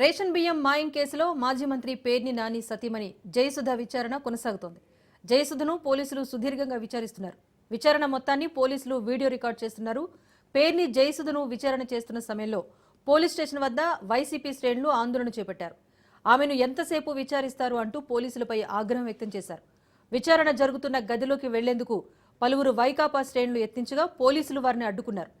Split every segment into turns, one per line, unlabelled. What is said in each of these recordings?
Ration బియ్యం మాయం కేసులో మాజీ మంత్రి పేర్ని నాని సతీమణి జయసుధ విచారణ కొనసాగుతోంది. జయసుధను పోలీసులు సుదీర్ఘంగా విచారిస్తున్నారు. విచారణ మొత్తాన్ని పోలీసులు వీడియో రికార్డ్ చేస్తున్నారు. పేర్ని జయసుధను విచారణ చేస్తున్న సమయంలో పోలీస్ స్టేషన్ వద్ద వైసీపీ శ్రేణులు ఆందోళన చేపట్టారు. ఆమెను ఎంతసేపు విచారిస్తారు అంటూ పోలీసులపై ఆగ్రహం వ్యక్తం చేశారు. విచారణ జరుగుతున్న గదిలోకి వెళ్ళేందుకు పలువురు వైకాపా శ్రేణులు ఎత్తించగా పోలీసులు వారిని అడ్డుకున్నారు.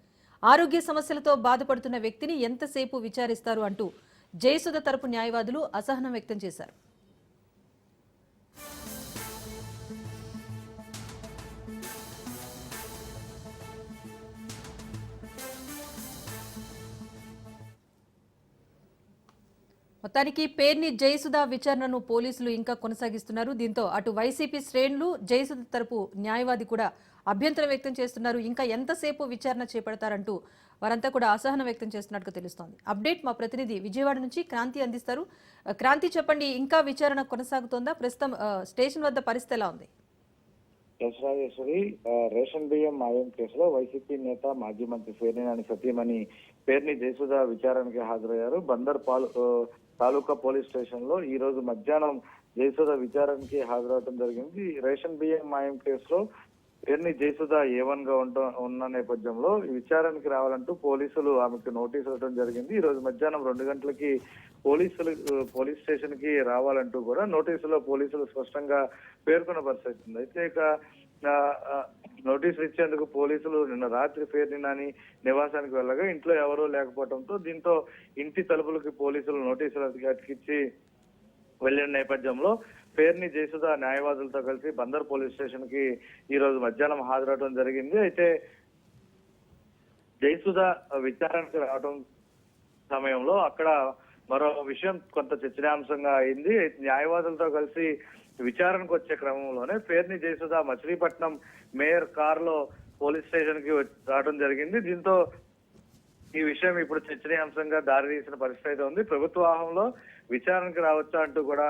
ఆరోగ్య సమస్యలతో బాధపడుతున్న వ్యక్తిని ఎంతసేపు విచారిస్తారు అంటూ జయసుధ తరపు న్యాయవాదులు అసహనం వ్యక్తం చేశారు. మొత్తానికి పేర్ని జయసుధ విచారణను పోలీసులు ఇంకా కొనసాగిస్తున్నారు. దీంతో అటు వైసీపీ శ్రేణులు జయసుధ తరపు న్యాయవాది కూడా అభ్యంతరం వ్యక్తం చేస్తున్నారు. ఇంకా ఎంతసేపు విచారణ చేపడతారంటూ వారంతా కూడా అసహనం వ్యక్తం చేస్తున్నట్టుగా తెలుస్తోంది. అప్డేట్ మా ప్రతినిధి విజయవాడ నుంచి క్రాంతి అందిస్తారు. క్రాంతి చెప్పండి ఇంకా విచారణ కొనసాగుతోందా? ప్రస్తుతం స్టేషన్ వద్ద పరిస్థితి ఎలా ఉంది?
దశరాజేశ్వరి రేషన్ బియ్యం మాయం కేసులో వైసీపీ నేత మాజీ మంత్రి పేర్నినాని సతీమణి పేర్ని జయసుధ విచారణకి హాజరయ్యారు. బందర్ పాలు తాలూకా పోలీస్ స్టేషన్లో ఈ రోజు మధ్యాహ్నం జయసుధ విచారణకి హాజరవడం జరిగింది. రేషన్ బియ్యం మాయం కేసులో పేరుని జయసుధ ఏవన్గా ఉంట ఉన్న నేపథ్యంలో విచారణకి రావాలంటూ పోలీసులు ఆమెకు నోటీసులు ఇవ్వడం జరిగింది. ఈ రోజు మధ్యాహ్నం రెండు గంటలకి పోలీసులు పోలీస్ స్టేషన్కి రావాలంటూ కూడా నోటీసులో పోలీసులు స్పష్టంగా పేర్కొన్న పరిస్థితి ఉంది. అయితే ఇక నోటీసులు ఇచ్చేందుకు పోలీసులు నిన్న రాత్రి పేరుని నాని నివాసానికి వెళ్ళగా ఇంట్లో ఎవరూ లేకపోవడంతో దీంతో ఇంటి తలుపులకి పోలీసులు నోటీసులు అతికిచ్చి వెళ్ళిన నేపథ్యంలో పేర్ని జయసుధ న్యాయవాదులతో కలిసి బందర్ పోలీస్ స్టేషన్కి ఈ రోజు మధ్యాహ్నం హాజరవడం జరిగింది. అయితే జయసుధ విచారణకు రావడం సమయంలో అక్కడ మరో విషయం కొంత చర్చనీయాంశంగా అయింది. న్యాయవాదులతో కలిసి విచారణకు వచ్చే క్రమంలోనే పేర్ని జయసుధ మచిలీపట్నం మేయర్ కారులో పోలీస్ స్టేషన్కి రావడం జరిగింది. దీంతో ఈ విషయం ఇప్పుడు చర్చనీయాంశంగా దారితీసిన పరిస్థితి అయితే ఉంది. ప్రభుత్వ వాహనంలో విచారణకు రావచ్చా అంటూ కూడా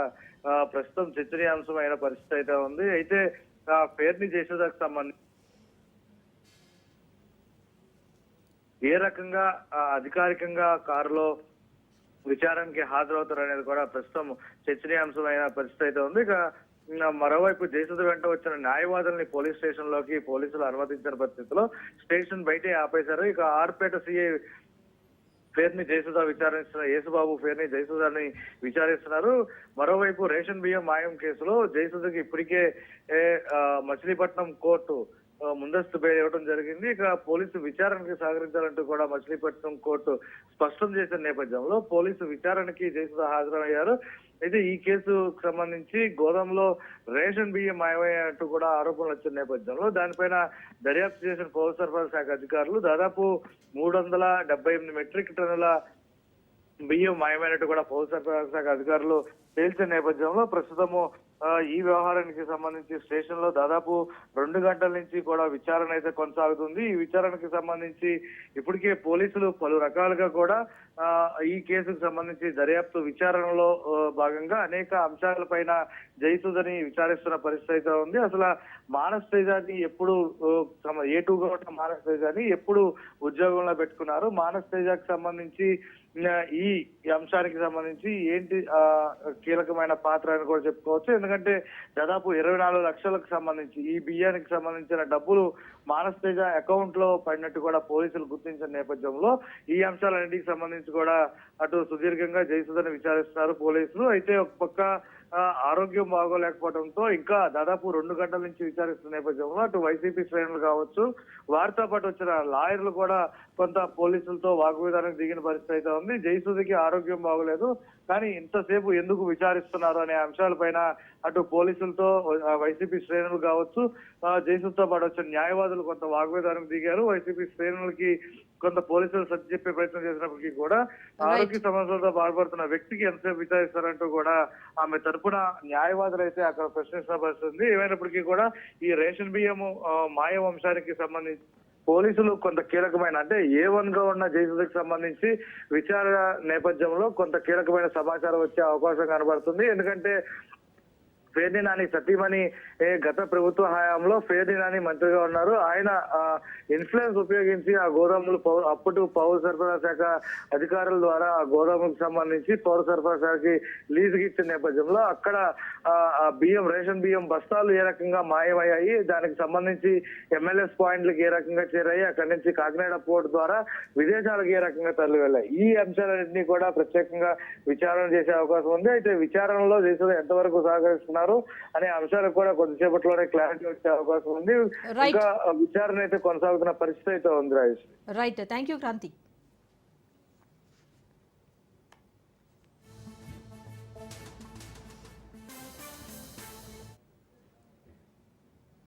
ప్రస్తుతం చర్చనీయాంశం అయిన పరిస్థితి అయితే ఉంది. అయితే ఆ, పేర్ని చేసేదానికి సంబంధించి ఏ రకంగా అధికారికంగా కారులో విచారణకి హాజరవుతారు అనేది కూడా ప్రస్తుతం చర్చనీయాంశమైన పరిస్థితి అయితే ఉంది. ఇక మరోవైపు జయసుధ వెంట వచ్చిన న్యాయవాదుల్ని పోలీస్ స్టేషన్లోకి పోలీసులు అనుమతించిన పరిస్థితిలో స్టేషన్ బయటే ఆపేశారు. ఇక ఆర్పేట సిఐ పేరుని జయసుధ విచారిస్తున్న యేసుబాబు పేరుని జయసుధని విచారిస్తున్నారు. మరోవైపు రేషన్ బియ్యం మాయం కేసులో జయసుధకి ఇప్పటికే మచిలీపట్నం కోర్టు ముందస్తు బెయిల్ ఇవ్వడం జరిగింది. ఇక పోలీసు విచారణకి సహకరించాలంటూ కూడా మచిలీపట్నం కోర్టు స్పష్టం చేసిన నేపథ్యంలో పోలీసు విచారణకి జయసుధ హాజరయ్యారు. అయితే ఈ కేసుకు సంబంధించి గోదాంలో రేషన్ బియ్యం మాయమయ్యాయంటూ కూడా ఆరోపణలు వచ్చిన నేపథ్యంలో దానిపైన దర్యాప్తు చేసిన పౌర సరఫరా శాఖ అధికారులు దాదాపు మూడు వందల డెబ్బై ఎనిమిది మెట్రిక్ టన్నుల బియ్యం మాయమైనట్టు కూడా పౌర సరఫరా శాఖ అధికారులు తేల్చిన నేపథ్యంలో ప్రస్తుతము ఈ వ్యవహారానికి సంబంధించి స్టేషన్లో దాదాపు రెండు గంటల నుంచి కూడా విచారణ అయితే కొనసాగుతుంది. ఈ విచారణకి సంబంధించి ఇప్పటికే పోలీసులు పలు రకాలుగా కూడా ఈ కేసుకు సంబంధించి దర్యాప్తు విచారణలో భాగంగా అనేక అంశాలపైన జయితుందని విచారిస్తున్న పరిస్థితి అయితే ఉంది. అసలు మానస్ తేజాని ఎప్పుడు ఏ టూగా ఉన్న మానస్ తేజాని ఎప్పుడు ఉద్యోగంలో పెట్టుకున్నారు? మానస్ తేజాకి సంబంధించి ఈ అంశానికి సంబంధించి ఏంటి ఆ, కీలకమైన పాత్ర అని కూడా చెప్పుకోవచ్చు. ఎందుకంటే దాదాపు ఇరవై నాలుగు లక్షలకు సంబంధించి ఈ బియ్యానికి సంబంధించిన డబ్బులు మానస్ తేజ అకౌంట్లో పడినట్టు కూడా పోలీసులు గుర్తించిన నేపథ్యంలో ఈ అంశాలన్నింటికి సంబంధించి కూడా అటు సుదీర్ఘంగా జయసుధని విచారిస్తున్నారు పోలీసులు. అయితే ఒక పక్క ఆరోగ్యం బాగోలేకపోవడంతో ఇంకా దాదాపు రెండు గంటల నుంచి విచారిస్తున్న నేపథ్యంలో అటు వైసీపీ శ్రేణులు కావచ్చు వారితో పాటు వచ్చిన లాయర్లు కూడా కొంత పోలీసులతో వాగ్విధానానికి దిగిన పరిస్థితి అయితే ఉంది. జయసూదికి ఆరోగ్యం బాగోలేదు కానీ ఇంతసేపు ఎందుకు విచారిస్తున్నారు అనే అంశాలపైన అటు పోలీసులతో వైసీపీ శ్రేణులు కావచ్చు జయసూద్తో పాటు వచ్చిన న్యాయవాదులు కొంత వాగ్విధానానికి దిగారు. వైసీపీ శ్రేణులకి కొంత పోలీసులు సర్ది చెప్పే ప్రయత్నం చేసినప్పటికీ కూడా ఆరోగ్య సమస్యలతో బాధపడుతున్న వ్యక్తికి ఎంతసేపు విచారిస్తారంటూ కూడా ఆమె తరపున న్యాయవాదులు అయితే అక్కడ ఉంది ఏమైనప్పటికీ కూడా ఈ రేషన్ బియ్యము ఆ, మాయ వంశానికి సంబంధించి పోలీసులు కొంత కీలకమైన అంటే ఏ వన్గా ఉన్న జయసుధకి సంబంధించి విచారణ నేపథ్యంలో కొంత కీలకమైన సమాచారం వచ్చే అవకాశం కనబడుతుంది. ఎందుకంటే పేర్ని నాని సతీమణి గత ప్రభుత్వ హయాంలో పేర్ని నాని మంత్రిగా ఉన్నారు. ఆయన ఇన్ఫ్లుయెన్స్ ఉపయోగించి ఆ గోదాములు పౌ అప్పటి పౌర సరఫరా శాఖ అధికారుల ద్వారా ఆ గోదాములకు సంబంధించి పౌర సరఫరా శాఖకి లీజుకి ఇచ్చిన నేపథ్యంలో అక్కడ ఆ, బియ్యం రేషన్ బియ్యం బస్తాలు ఏ రకంగా మాయమయ్యాయి దానికి సంబంధించి ఎమ్మెల్యేస్ పాయింట్లకు ఏ రకంగా చేరాయి అక్కడి నుంచి కాకినాడ పోర్ట్ ద్వారా విదేశాలకు ఏ రకంగా తరలి వెళ్ళాయి ఈ అంశాలన్నింటినీ కూడా ప్రత్యేకంగా విచారణ చేసే అవకాశం ఉంది. అయితే విచారణలో దేశంలో ఎంతవరకు సహకరిస్తున్నారు అనే అంశాలకు కూడా కొద్దిసేపట్లోనే క్లారిటీ వచ్చే అవకాశం ఉంది. ఇంకా విచారణ అయితే కొనసాగుతున్న పరిస్థితి అయితే ఉంది Rajesh.
Right thank you Kranthi